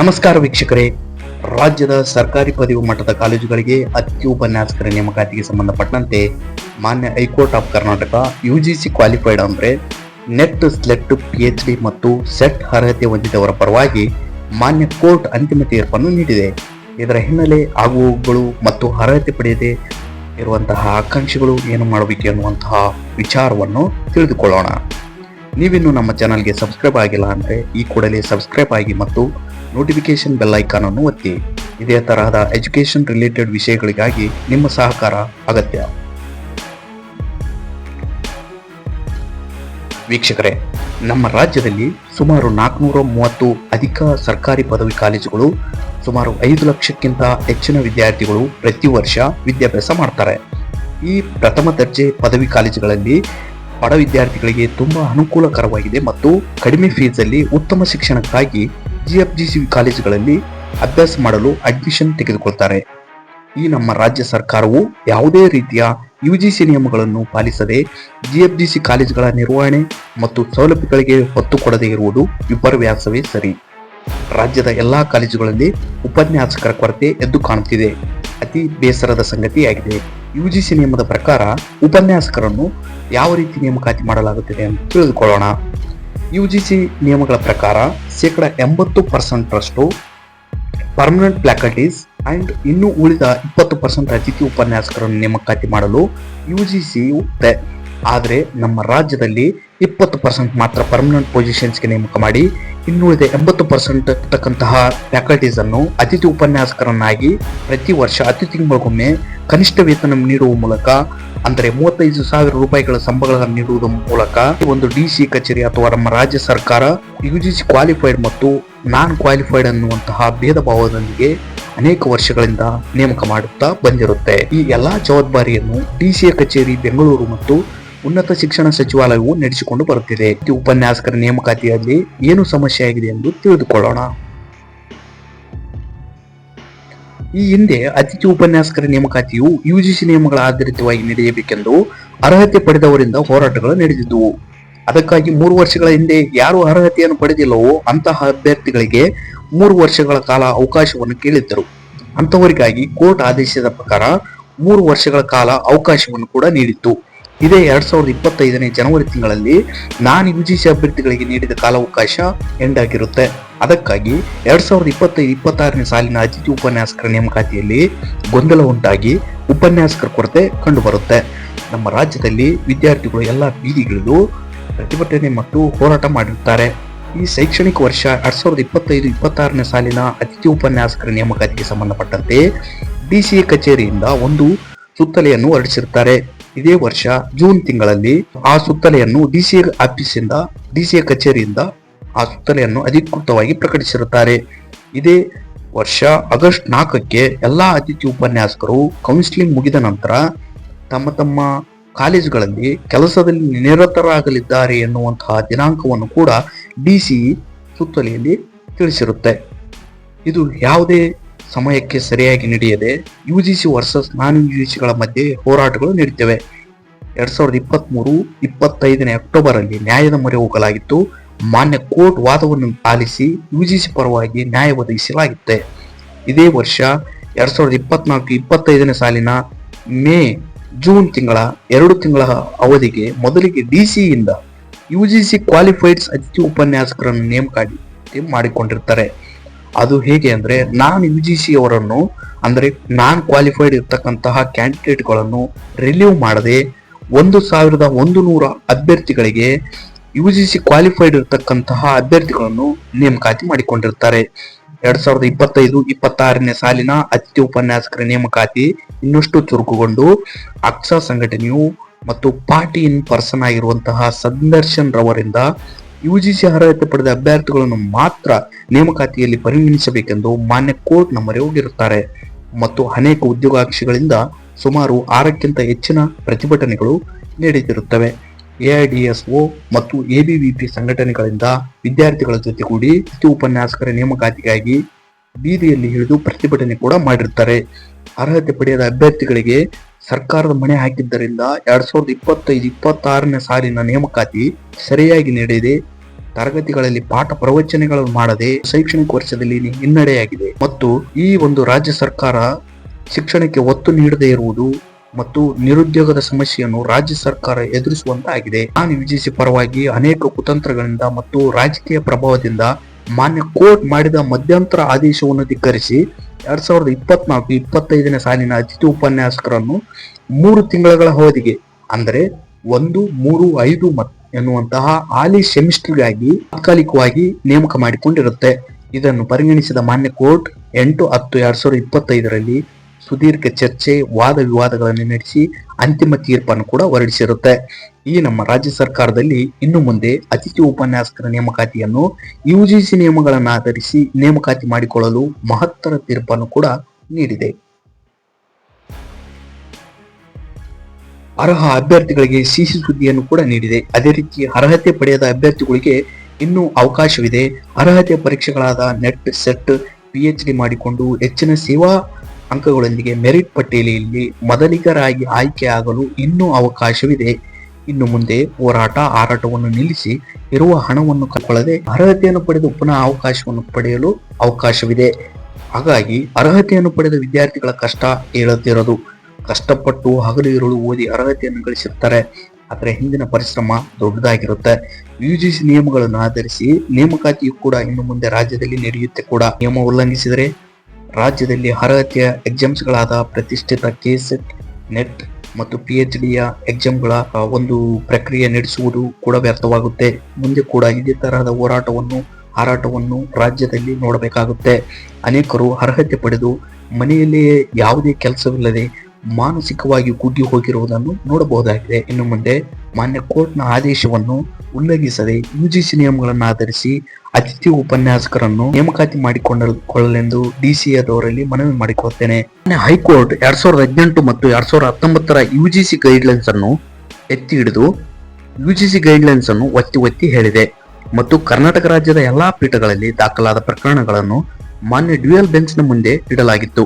ನಮಸ್ಕಾರ ವೀಕ್ಷಕರೇ. ರಾಜ್ಯದ ಸರ್ಕಾರಿ ಪದವಿ ಮಟ್ಟದ ಕಾಲೇಜುಗಳಿಗೆ ಅತಿಥಿ ಉಪನ್ಯಾಸಕರ ನೇಮಕಾತಿಗೆ ಸಂಬಂಧಪಟ್ಟಂತೆ ಮಾನ್ಯ high court of Karnataka U G C qualified ಅಂದರೆ NET SLET P H D ಮತ್ತು ಸೆಟ್ ಅರ್ಹತೆ ಹೊಂದಿದವರ ಪರವಾಗಿ ಮಾನ್ಯ ಕೋರ್ಟ್ ಅಂತಿಮ ತೀರ್ಪನ್ನು ನೀಡಿದೆ. ಇದರ ಹಿನ್ನೆಲೆ ಆಗುವಗಳು ಮತ್ತು ಅರ್ಹತೆ ಪಡೆಯದೆ ಇರುವಂತಹ ಆಕಾಂಕ್ಷಿಗಳು ಏನು ಮಾಡಬೇಕು ಎನ್ನುವಂತಹ ವಿಚಾರವನ್ನು ತಿಳಿದುಕೊಳ್ಳೋಣ. ನೀವಿನ್ನು ನಮ್ಮ ಚಾನಲ್ಗೆ ಸಬ್ಸ್ಕ್ರೈಬ್ ಆಗಿಲ್ಲ ಅಂದರೆ ಈ ಕೂಡಲೇ ಸಬ್ಸ್ಕ್ರೈಬ್ ಆಗಿ ಮತ್ತು ನೋಟಿಫಿಕೇಶನ್ ಬೆಲ್ ಐಕಾನ್ ಅನ್ನು ಒತ್ತಿ. ಇದೇ ತರಹದ ಎಜುಕೇಶನ್ ರಿಲೇಟೆಡ್ ವಿಷಯಗಳಿಗಾಗಿ ನಿಮ್ಮ ಸಹಕಾರ ಅಗತ್ಯ. ವೀಕ್ಷಕರೇ, ನಮ್ಮ ರಾಜ್ಯದಲ್ಲಿ ಸುಮಾರು ನಾಲ್ಕುನೂರ ಮೂವತ್ತು ಅಧಿಕ ಸರ್ಕಾರಿ ಪದವಿ ಕಾಲೇಜುಗಳು, ಸುಮಾರು ಐದು ಲಕ್ಷಕ್ಕಿಂತ ಹೆಚ್ಚಿನ ವಿದ್ಯಾರ್ಥಿಗಳು ಪ್ರತಿ ವರ್ಷ ವಿದ್ಯಾಭ್ಯಾಸ ಮಾಡ್ತಾರೆ. ಈ ಪ್ರಥಮ ದರ್ಜೆ ಪದವಿ ಕಾಲೇಜುಗಳಲ್ಲಿ ಬಡ ವಿದ್ಯಾರ್ಥಿಗಳಿಗೆ ತುಂಬಾ ಅನುಕೂಲಕರವಾಗಿದೆ ಮತ್ತು ಕಡಿಮೆ ಫೀಸಲ್ಲಿ ಉತ್ತಮ ಶಿಕ್ಷಣಕ್ಕಾಗಿ ಜಿಎಫ್ಜಿಸಿ ಕಾಲೇಜುಗಳಲ್ಲಿ ಅಭ್ಯಾಸ ಮಾಡಲು ಅಡ್ಮಿಷನ್ ತೆಗೆದುಕೊಳ್ತಾರೆ. ಈ ನಮ್ಮ ರಾಜ್ಯ ಸರ್ಕಾರವು ಯಾವುದೇ ರೀತಿಯ ಯುಜಿಸಿ ನಿಯಮಗಳನ್ನು ಪಾಲಿಸದೆ ಜಿಎಫ್ಜಿಸಿ ಕಾಲೇಜುಗಳ ನಿರ್ವಹಣೆ ಮತ್ತು ಸೌಲಭ್ಯಗಳಿಗೆ ಒತ್ತು ಕೊಡದೇ ಇರುವುದು ವಿಪರ್ಯಾಸವೇ ಸರಿ. ರಾಜ್ಯದ ಎಲ್ಲಾ ಕಾಲೇಜುಗಳಲ್ಲಿ ಉಪನ್ಯಾಸಕರ ಕೊರತೆ ಎದ್ದು ಕಾಣುತ್ತಿದೆ. ಅತಿ ಬೇಸರದ ಸಂಗತಿಯಾಗಿದೆ. ಯುಜಿಸಿ ನಿಯಮದ ಪ್ರಕಾರ ಉಪನ್ಯಾಸಕರನ್ನು ಯಾವ ರೀತಿ ನೇಮಕಾತಿ ಮಾಡಲಾಗುತ್ತಿದೆ ಎಂದು ತಿಳಿದುಕೊಳ್ಳೋಣ. ಯುಜಿಸಿ ನಿಯಮಗಳ ಪ್ರಕಾರ ಶೇಕಡ ಎಂಬತ್ತು ಪರ್ಸೆಂಟ್ರಷ್ಟು ಪರ್ಮನೆಂಟ್ ಫ್ಯಾಕಲ್ಟೀಸ್ ಅಂಡ್ ಇನ್ನು ಉಳಿದ ಇಪ್ಪತ್ತು ಪರ್ಸೆಂಟ್ ಅತಿಥಿ ಉಪನ್ಯಾಸಕರನ್ನು ನೇಮಕಾತಿ ಮಾಡಲು ಯುಜಿಸಿಯು ಆದರೆ ನಮ್ಮ ರಾಜ್ಯದಲ್ಲಿ ಇಪ್ಪತ್ತು ಪರ್ಸೆಂಟ್ ಮಾತ್ರ ಪರ್ಮನೆಂಟ್ ಪೊಸಿಷನ್ಸ್ಗೆ ನೇಮಕ ಮಾಡಿ ಇನ್ನುಳಿದ ಎಂಬತ್ತು ಪರ್ಸೆಂಟ್ ಇರ್ತಕ್ಕಂತಹ ಫ್ಯಾಕಲ್ಟೀಸ್ ಅನ್ನು ಅತಿಥಿ ಉಪನ್ಯಾಸಕರನ್ನಾಗಿ ಪ್ರತಿ ವರ್ಷ ಅತಿ ತಿಂಗಳಿಗೊಮ್ಮೆ ಕನಿಷ್ಠ ವೇತನ ನೀಡುವ ಮೂಲಕ ಅಂದರೆ ಮೂವತ್ತೈದು ಸಾವಿರ ರೂಪಾಯಿಗಳ ಸಂಬಳಗಳನ್ನು ನೀಡುವುದರ ಮೂಲಕ ಒಂದು ಡಿ ಸಿ ಕಚೇರಿ ಅಥವಾ ನಮ್ಮ ರಾಜ್ಯ ಸರ್ಕಾರ ಯುಜಿಸಿ ಕ್ವಾಲಿಫೈಡ್ ಮತ್ತು ನಾನ್ ಕ್ವಾಲಿಫೈಡ್ ಅನ್ನುವಂತಹ ಭೇದ ಭಾವದೊಂದಿಗೆ ಅನೇಕ ವರ್ಷಗಳಿಂದ ನೇಮಕ ಮಾಡುತ್ತಾ ಬಂದಿರುತ್ತೆ. ಈ ಎಲ್ಲಾ ಜವಾಬ್ದಾರಿಯನ್ನು ಡಿಸಿಎ ಕಚೇರಿ ಬೆಂಗಳೂರು ಮತ್ತು ಉನ್ನತ ಶಿಕ್ಷಣ ಸಚಿವಾಲಯವು ನಡೆಸಿಕೊಂಡು ಬರುತ್ತಿದೆ. ಈ ಉಪನ್ಯಾಸಕರ ನೇಮಕಾತಿಯಲ್ಲಿ ಏನು ಸಮಸ್ಯೆ ಆಗಿದೆ ಎಂದು ತಿಳಿದುಕೊಳ್ಳೋಣ. ಈ ಹಿಂದೆ ಅತಿಥಿ ಉಪನ್ಯಾಸಕರ ನೇಮಕಾತಿಯು ಯುಜಿಸಿ ನಿಯಮಗಳ ಆಧಾರಿತವಾಗಿ ನಡೆಯಬೇಕೆಂದು ಅರ್ಹತೆ ಪಡೆದವರಿಂದ ಹೋರಾಟಗಳು ನಡೆದಿದ್ದವು ಅದಕ್ಕಾಗಿ ಮೂರು ವರ್ಷಗಳ ಹಿಂದೆ ಯಾರು ಅರ್ಹತೆಯನ್ನು ಪಡೆದಿಲ್ಲವೋ ಅಂತಹ ಅಭ್ಯರ್ಥಿಗಳಿಗೆ ಮೂರು ವರ್ಷಗಳ ಕಾಲ ಅವಕಾಶವನ್ನು ಕೇಳಿದ್ದರು. ಅಂತವರಿಗಾಗಿ ಕೋರ್ಟ್ ಆದೇಶದ ಪ್ರಕಾರ ಮೂರು ವರ್ಷಗಳ ಕಾಲ ಅವಕಾಶವನ್ನು ಕೂಡ ನೀಡಿತ್ತು. ಇದೇ ಎರಡ್ ಸಾವಿರದ ಇಪ್ಪತ್ತೈದನೇ ಜನವರಿ ತಿಂಗಳಲ್ಲಿ ನಾನ್ ಯುಜಿಸಿ ಅಭ್ಯರ್ಥಿಗಳಿಗೆ ನೀಡಿದ ಕಾಲಾವಕಾಶ ಎಂಡ್ ಆಗಿರುತ್ತೆ ಅದಕ್ಕಾಗಿ ಎರಡ್ ಸಾವಿರದ ಇಪ್ಪತ್ತೈದು, ಇಪ್ಪತ್ತಾರನೇ ಸಾಲಿನ ಅತಿಥಿ ಉಪನ್ಯಾಸಕರ ನೇಮಕಾತಿಯಲ್ಲಿ ಗೊಂದಲ ಉಂಟಾಗಿ ಉಪನ್ಯಾಸಕರ ಕೊರತೆ ಕಂಡುಬರುತ್ತೆ. ನಮ್ಮ ರಾಜ್ಯದಲ್ಲಿ ವಿದ್ಯಾರ್ಥಿಗಳು ಎಲ್ಲ ಬೀದಿಗಿಳಿದು ಪ್ರತಿಭಟನೆ ಮತ್ತು ಹೋರಾಟ ಮಾಡಿರುತ್ತಾರೆ. ಈ ಶೈಕ್ಷಣಿಕ ವರ್ಷ ಎರಡ್ ಸಾವಿರದ ಇಪ್ಪತ್ತೈದು, ಇಪ್ಪತ್ತಾರನೇ ಸಾಲಿನ ಅತಿಥಿ ಉಪನ್ಯಾಸಕರ ನೇಮಕಾತಿಗೆ ಸಂಬಂಧಪಟ್ಟಂತೆ ಡಿಸಿಎ ಕಚೇರಿಯಿಂದ ಒಂದು ಸುತ್ತಲೆಯನ್ನು ಹೊರಡಿಸಿರುತ್ತಾರೆ. ಇದೇ ವರ್ಷ ಜೂನ್ ತಿಂಗಳಲ್ಲಿ ಆ ಸುತ್ತಲೆಯನ್ನು ಡಿಸಿ ಆಫೀಸಿಂದ ಸಿ ಕಚೇರಿಯಿಂದ ಆ ಅಧಿಕೃತವಾಗಿ ಪ್ರಕಟಿಸಿರುತ್ತಾರೆ. ಇದೇ ವರ್ಷ ಆಗಸ್ಟ್ ನಾಲ್ಕಕ್ಕೆ ಎಲ್ಲಾ ಅತಿಥಿ ಉಪನ್ಯಾಸಕರು ಕೌನ್ಸಿಲಿಂಗ್ ಮುಗಿದ ನಂತರ ತಮ್ಮ ತಮ್ಮ ಕಾಲೇಜುಗಳಲ್ಲಿ ಕೆಲಸದಲ್ಲಿ ನಿರತರಾಗಲಿದ್ದಾರೆ ಎನ್ನುವಂತಹ ದಿನಾಂಕವನ್ನು ಕೂಡ ಡಿ ಸಿ ಸುತ್ತಲೆಯಲ್ಲಿ ತಿಳಿಸಿರುತ್ತೆ. ಇದು ಯಾವುದೇ ಸಮಯಕ್ಕೆ ಸರಿಯಾಗಿ ನಡೆಯದೆ ಸಿ ವರ್ಸಸ್ ನಾನ್ ಸಿಗಳ ಮಧ್ಯೆ ಹೋರಾಟಗಳು ನಡೀತವೆ. ಎರಡ್ ಸಾವಿರದ ಇಪ್ಪತ್ತ್ ಮೂರು ಇಪ್ಪತ್ತೈದನೇ ಅಕ್ಟೋಬರ್ ಅಲ್ಲಿ ನ್ಯಾಯದ ಮೊರೆ ಹೋಗಲಾಗಿತ್ತು. ಮಾನ್ಯ ಕೋರ್ಟ್ ವಾದವನ್ನು ಆಲಿಸಿ ಯುಜಿಸಿ ಪರವಾಗಿ ನ್ಯಾಯ ಒದಗಿಸಲಾಗಿದೆ. ಇದೇ ವರ್ಷ ಎರಡ್ ಸಾವಿರದ ಇಪ್ಪತ್ನಾಲ್ಕು ಇಪ್ಪತ್ತೈದನೇ ಸಾಲಿನ ಮೇ ಜೂನ್ ತಿಂಗಳ ಎರಡು ತಿಂಗಳ ಅವಧಿಗೆ ಮೊದಲಿಗೆ ಡಿಸಿಯಿಂದ ಸಿ ಕ್ವಾಲಿಫೈಡ್ಸ್ ಅತಿಥಿ ಉಪನ್ಯಾಸಕರನ್ನು ನೇಮಕಾತಿ ಮಾಡಿಕೊಂಡಿರ್ತಾರೆ. ಅದು ಹೇಗೆ ಅಂದ್ರೆ ನಾನ್ ಯು ಜಿ ಸಿ ಅವರನ್ನು ಅಂದ್ರೆ ನಾನ್ ಕ್ವಾಲಿಫೈಡ್ ಇರ್ತಕ್ಕಂತಹ ಕ್ಯಾಂಡಿಡೇಟ್ಗಳನ್ನು ರಿಲೀವ್ ಮಾಡದೆ ಒಂದು ಸಾವಿರದ ಒಂದು ನೂರ ಅಭ್ಯರ್ಥಿಗಳಿಗೆ ಯು ಜಿ ಸಿ ಕ್ವಾಲಿಫೈಡ್ ಇರತಕ್ಕಂತಹ ಅಭ್ಯರ್ಥಿಗಳನ್ನು ನೇಮಕಾತಿ ಮಾಡಿಕೊಂಡಿರ್ತಾರೆ. ಎರಡ್ ಸಾವಿರದ ಇಪ್ಪತ್ತೈದು, ಇಪ್ಪತ್ತಾರನೇ ಸಾಲಿನ ಅತಿಥಿ ಉಪನ್ಯಾಸಕರ ನೇಮಕಾತಿ ಇನ್ನಷ್ಟು ಚುರುಕುಗೊಂಡು ಅಕ್ಸಾ ಸಂಘಟನೆಯು ಮತ್ತು ಪಾರ್ಟಿ ಇನ್ ಪರ್ಸನ್ ಆಗಿರುವಂತಹ ಸಂದರ್ಶನ್ ರವರಿಂದ ಯು ಜಿ ಸಿ ಅರ್ಹತೆ ಪಡೆದ ಅಭ್ಯರ್ಥಿಗಳನ್ನು ಮಾತ್ರ ನೇಮಕಾತಿಯಲ್ಲಿ ಪರಿಗಣಿಸಬೇಕೆಂದು ಮಾನ್ಯ ಕೋರ್ಟ್ ಮೊರೆ ಹೋಗಿರುತ್ತಾರೆ. ಮತ್ತು ಅನೇಕ ಉದ್ಯೋಗಾಕ್ಷಿಗಳಿಂದ ಸುಮಾರು ಆರಕ್ಕಿಂತ ಹೆಚ್ಚಿನ ಪ್ರತಿಭಟನೆಗಳು ನಡೆದಿರುತ್ತವೆ. ಎಐಡಿಎಸ್ಒ ಮತ್ತು ಎಬಿವಿಪಿ ಸಂಘಟನೆಗಳಿಂದ ವಿದ್ಯಾರ್ಥಿಗಳ ಜೊತೆಗೂಡಿ ಉಪನ್ಯಾಸಕರ ನೇಮಕಾತಿಗಾಗಿ ಬೀದಿಯಲ್ಲಿ ಹಿಡಿದು ಪ್ರತಿಭಟನೆ ಕೂಡ ಮಾಡಿರ್ತಾರೆ. ಅರ್ಹತೆ ಪಡೆಯದ ಅಭ್ಯರ್ಥಿಗಳಿಗೆ ಸರ್ಕಾರದ ಮಣೆ ಹಾಕಿದ್ದರಿಂದ ಎರಡ್ ಸಾವಿರದ ಇಪ್ಪತ್ತೈದು, ಇಪ್ಪತ್ತಾರನೇ ಸಾಲಿನ ನೇಮಕಾತಿ ಸರಿಯಾಗಿ ನಡೆಯದೆ, ತರಗತಿಗಳಲ್ಲಿ ಪಾಠ ಪ್ರವಚನಗಳನ್ನು ಮಾಡದೆ, ಶೈಕ್ಷಣಿಕ ವರ್ಷದಲ್ಲಿ ಹಿನ್ನಡೆಯಾಗಿದೆ. ಮತ್ತು ಈ ಒಂದು ರಾಜ್ಯ ಸರ್ಕಾರ ಶಿಕ್ಷಣಕ್ಕೆ ಒತ್ತು ನೀಡದೇ ಇರುವುದು ಮತ್ತು ನಿರುದ್ಯೋಗದ ಸಮಸ್ಯೆಯನ್ನು ರಾಜ್ಯ ಸರ್ಕಾರ ಎದುರಿಸುವಂತಾಗಿದೆ. ನಾನು ವಿಜಯಿಸಿ ಪರವಾಗಿ ಅನೇಕ ಕುತಂತ್ರಗಳಿಂದ ಮತ್ತು ರಾಜಕೀಯ ಪ್ರಭಾವದಿಂದ ಮಾನ್ಯ ಕೋರ್ಟ್ ಮಾಡಿದ ಮಧ್ಯಂತರ ಆದೇಶವನ್ನು ಧಿಕ್ಕರಿಸಿ ಎರಡ್ ಸಾವಿರದ ಇಪ್ಪತ್ನಾಲ್ಕು ಇಪ್ಪತ್ತೈದನೇ ಸಾಲಿನ ಅತಿಥಿ ಉಪನ್ಯಾಸಕರನ್ನು ಮೂರು ತಿಂಗಳ ಅವಧಿಗೆ, ಅಂದರೆ ಒಂದು, ಮೂರು, ಐದು ಎನ್ನುವಂತಹ ಹಾಲಿ ಸೆಮಿಸ್ಟರ್ಗಾಗಿ ತಾತ್ಕಾಲಿಕವಾಗಿ ನೇಮಕ ಮಾಡಿಕೊಂಡಿರುತ್ತೆ. ಇದನ್ನು ಪರಿಗಣಿಸಿದ ಮಾನ್ಯ ಕೋರ್ಟ್ ಎಂಟು ಹತ್ತು ಎರಡ್ ಸಾವಿರದ ಇಪ್ಪತ್ತೈದರಲ್ಲಿ ಸುದೀರ್ಘ ಚರ್ಚೆ, ವಾದ ವಿವಾದಗಳನ್ನು ನಡೆಸಿ ಅಂತಿಮ ತೀರ್ಪನ್ನು ಕೂಡ ಹೊರಡಿಸಿರುತ್ತೆ. ಈ ನಮ್ಮ ರಾಜ್ಯ ಸರ್ಕಾರದಲ್ಲಿ ಇನ್ನು ಮುಂದೆ ಅತಿಥಿ ಉಪನ್ಯಾಸಕರ ನೇಮಕಾತಿಯನ್ನು ಯುಜಿಸಿ ನಿಯಮಗಳನ್ನು ಆಧರಿಸಿ ನೇಮಕಾತಿ ಮಾಡಿಕೊಳ್ಳಲು ಮಹತ್ತರ ತೀರ್ಪನ್ನು ಕೂಡ ನೀಡಿದೆ. ಅರ್ಹ ಅಭ್ಯರ್ಥಿಗಳಿಗೆ ಸಿಸಿ ಸುದ್ದಿಯನ್ನು ಕೂಡ ನೀಡಿದೆ. ಅದೇ ರೀತಿ ಅರ್ಹತೆ ಪಡೆಯದ ಅಭ್ಯರ್ಥಿಗಳಿಗೆ ಇನ್ನೂ ಅವಕಾಶವಿದೆ. ಅರ್ಹತೆ ಪರೀಕ್ಷೆಗಳಾದ NET, SET P H D ಮಾಡಿಕೊಂಡು ಹೆಚ್ಚಿನ ಸೇವಾ ಅಂಕಗಳೊಂದಿಗೆ ಮೆರಿಟ್ ಪಟ್ಟಿಯಲ್ಲಿ ಮೊದಲಿಗರಾಗಿ ಆಯ್ಕೆಯಾಗಲು ಇನ್ನೂ ಅವಕಾಶವಿದೆ. ಇನ್ನು ಮುಂದೆ ಹೋರಾಟ ಹಾರಾಟವನ್ನು ನಿಲ್ಲಿಸಿ ಇರುವ ಹಣವನ್ನು ಕಳ್ಕೊಳ್ಳದೆ ಅರ್ಹತೆಯನ್ನು ಪಡೆದು ಪುನಃ ಅವಕಾಶವನ್ನು ಪಡೆಯಲು ಅವಕಾಶವಿದೆ. ಹಾಗಾಗಿ ಅರ್ಹತೆಯನ್ನು ಪಡೆದ ವಿದ್ಯಾರ್ಥಿಗಳ ಕಷ್ಟ ಹೇಳುತ್ತಿರೋದು. ಕಷ್ಟಪಟ್ಟು ಹಗಲು ಇರಲು ಓದಿ ಅರ್ಹತೆಯನ್ನು ಗಳಿಸಿರ್ತಾರೆ ಆದರೆ ಹಿಂದಿನ ಪರಿಶ್ರಮ ದೊಡ್ಡದಾಗಿರುತ್ತೆ. ಯುಜಿಸಿ ನಿಯಮಗಳನ್ನು ಆಧರಿಸಿ ನೇಮಕಾತಿಯು ಕೂಡ ಇನ್ನು ಮುಂದೆ ರಾಜ್ಯದಲ್ಲಿ ನಡೆಯುತ್ತೆ ಕೂಡ. ನಿಯಮ ಉಲ್ಲಂಘಿಸಿದರೆ ರಾಜ್ಯದಲ್ಲಿ ಅರ್ಹತೆಯ ಎಕ್ಸಾಮ್ಸ್ಗಳಾದ ಪ್ರತಿಷ್ಠಿತ ಕೆಸೆಟ್ ನೆಟ್ ಮತ್ತು ಪಿ ಎಚ್ ಡಿಯ ಎಕ್ಸಾಮ್ಗಳ ಒಂದು ಪ್ರಕ್ರಿಯೆ ನಡೆಸುವುದು ಕೂಡ ವ್ಯರ್ಥವಾಗುತ್ತೆ. ಮುಂದೆ ಕೂಡ ಇದೇ ತರಹದ ಹೋರಾಟವನ್ನು, ಹಾರಾಟವನ್ನು ರಾಜ್ಯದಲ್ಲಿ ನೋಡಬೇಕಾಗುತ್ತೆ. ಅನೇಕರು ಅರ್ಹತೆ ಪಡೆದು ಮನೆಯಲ್ಲಿಯೇ ಯಾವುದೇ ಕೆಲಸವಿಲ್ಲದೆ ಮಾನಸಿಕವಾಗಿ ಕುಗ್ಗಿ ಹೋಗಿರುವುದನ್ನು ನೋಡಬಹುದಾಗಿದೆ. ಇನ್ನು ಮುಂದೆ ಮಾನ್ಯ ಕೋರ್ಟ್ನ ಆದೇಶವನ್ನು ಉಲ್ಲಂಘಿಸದೆ ಯುಜಿಸಿ ನಿಯಮಗಳನ್ನು ಆಧರಿಸಿ ಅತಿಥಿ ಉಪನ್ಯಾಸಕರನ್ನು ನೇಮಕಾತಿ ಮಾಡಿಕೊಳ್ಳಲೆಂದು ಡಿಸಿಎದವರಲ್ಲಿ ಮನವಿ ಮಾಡಿಕೊಳ್ಳುತ್ತೇನೆ ಹೈಕೋರ್ಟ್ ಎರಡ್ ಸಾವಿರದ ಹದಿನೆಂಟು ಮತ್ತು ಎರಡ್ ಸಾವಿರದ ಹತ್ತೊಂಬತ್ತರ ಯುಜಿಸಿ ಗೈಡ್ಲೈನ್ಸ್ ಅನ್ನು ಎತ್ತಿ ಹಿಡಿದು ಯುಜಿಸಿ ಗೈಡ್ಲೈನ್ಸ್ ಅನ್ನು ಒತ್ತಿ ಒತ್ತಿ ಹೇಳಿದೆ ಮತ್ತು ಕರ್ನಾಟಕ ರಾಜ್ಯದ ಎಲ್ಲಾ ಪೀಠಗಳಲ್ಲಿ ದಾಖಲಾದ ಪ್ರಕರಣಗಳನ್ನು ಮಾನ್ಯ ಡ್ಯುಯಲ್ ಬೆಂಚ್ನ ಮುಂದೆ ಇಡಲಾಗಿತ್ತು.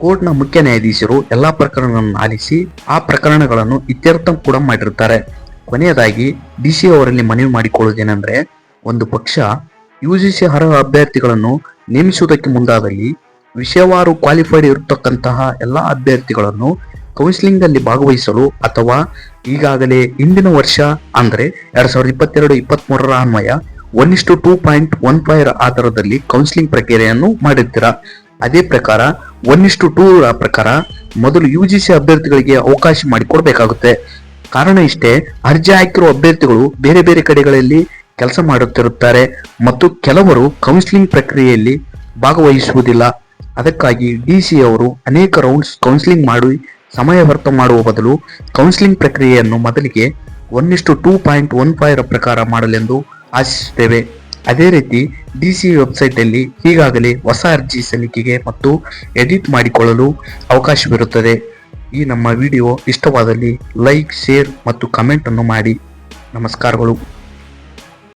ಕೋರ್ಟ್ನ ಮುಖ್ಯ ನ್ಯಾಯಾಧೀಶರು ಎಲ್ಲಾ ಪ್ರಕರಣಗಳನ್ನು ಆಲಿಸಿ ಆ ಪ್ರಕರಣಗಳನ್ನು ಇತ್ಯರ್ಥ ಕೂಡ ಮಾಡಿರುತ್ತಾರೆ. ಕೊನೆಯದಾಗಿ ಡಿಸಿ ಅವರಲ್ಲಿ ಮನವಿ ಮಾಡಿಕೊಳ್ಳುವುದೇನೆಂದ್ರೆ, ಒಂದು ಪಕ್ಷ ಯುಜಿಸಿ ಅರ್ಹ ಅಭ್ಯರ್ಥಿಗಳನ್ನು ನೇಮಿಸುವುದಕ್ಕೆ ಮುಂದಾದಲ್ಲಿ ವಿಷಯವಾರು ಕ್ವಾಲಿಫೈಡ್ ಇರತಕ್ಕಂತಹ ಎಲ್ಲಾ ಅಭ್ಯರ್ಥಿಗಳನ್ನು ಕೌನ್ಸಿಲಿಂಗ್ ಅಲ್ಲಿ ಭಾಗವಹಿಸಲು ಅಥವಾ ಈಗಾಗಲೇ ಹಿಂದಿನ ವರ್ಷ ಅಂದ್ರೆ ಎರಡ್ ಸಾವಿರದ ಇಪ್ಪತ್ತೆರಡು ಇಪ್ಪತ್ತ್ ಮೂರರ ಅನ್ವಯ ಒನ್ ಇಷ್ಟು ಟೂ ಪಾಯಿಂಟ್ ಒನ್ ಫೈವ್ ಆಧಾರದಲ್ಲಿ ಕೌನ್ಸಿಲಿಂಗ್ ಪ್ರಕ್ರಿಯೆಯನ್ನು ಮಾಡಿರ್ತೀರಾ? ಅದೇ ಪ್ರಕಾರ ಒನ್ ಇಷ್ಟು ಟೂ ಪ್ರಕಾರ ಮೊದಲು ಯು ಜಿ ಸಿ ಅಭ್ಯರ್ಥಿಗಳಿಗೆ ಅವಕಾಶ ಮಾಡಿಕೊಡಬೇಕಾಗುತ್ತೆ. ಕಾರಣ ಇಷ್ಟೇ, ಅರ್ಜಿ ಹಾಕಿರುವ ಅಭ್ಯರ್ಥಿಗಳು ಬೇರೆ ಬೇರೆ ಕಡೆಗಳಲ್ಲಿ ಕೆಲಸ ಮಾಡುತ್ತಿರುತ್ತಾರೆ ಮತ್ತು ಕೆಲವರು ಕೌನ್ಸಿಲಿಂಗ್ ಪ್ರಕ್ರಿಯೆಯಲ್ಲಿ ಭಾಗವಹಿಸುವುದಿಲ್ಲ. ಅದಕ್ಕಾಗಿ ಡಿ ಸಿ ಅವರು ಅನೇಕ ರೌಂಡ್ಸ್ ಕೌನ್ಸಿಲಿಂಗ್ ಮಾಡಿ ಸಮಯ ವ್ಯರ್ಥ ಮಾಡುವ ಬದಲು ಕೌನ್ಸಿಲಿಂಗ್ ಪ್ರಕ್ರಿಯೆಯನ್ನು ಮೊದಲಿಗೆ ಒನ್ ಇಷ್ಟು ಟೂ ಪಾಯಿಂಟ್ ಒನ್ ಫೈವ್ ಪ್ರಕಾರ ಮಾಡಲೆಂದು ಆಶಿಸುತ್ತೇವೆ. ಅದೇ ರೀತಿ ಡಿಸಿ ವೆಬ್ಸೈಟ್ ಅಲ್ಲಿ ಈಗಾಗಲೇ ಹೊಸ ಅರ್ಜಿ ಸಲ್ಲಿಕೆಗೆ ಮತ್ತು ಎಡಿಟ್ ಮಾಡಿಕೊಳ್ಳಲು ಅವಕಾಶವಿರುತ್ತದೆ. ಈ ನಮ್ಮ ವಿಡಿಯೋ ಇಷ್ಟವಾದಲ್ಲಿ ಲೈಕ್, ಶೇರ್ ಮತ್ತು ಕಮೆಂಟ್ ಅನ್ನು ಮಾಡಿ. ನಮಸ್ಕಾರಗಳು.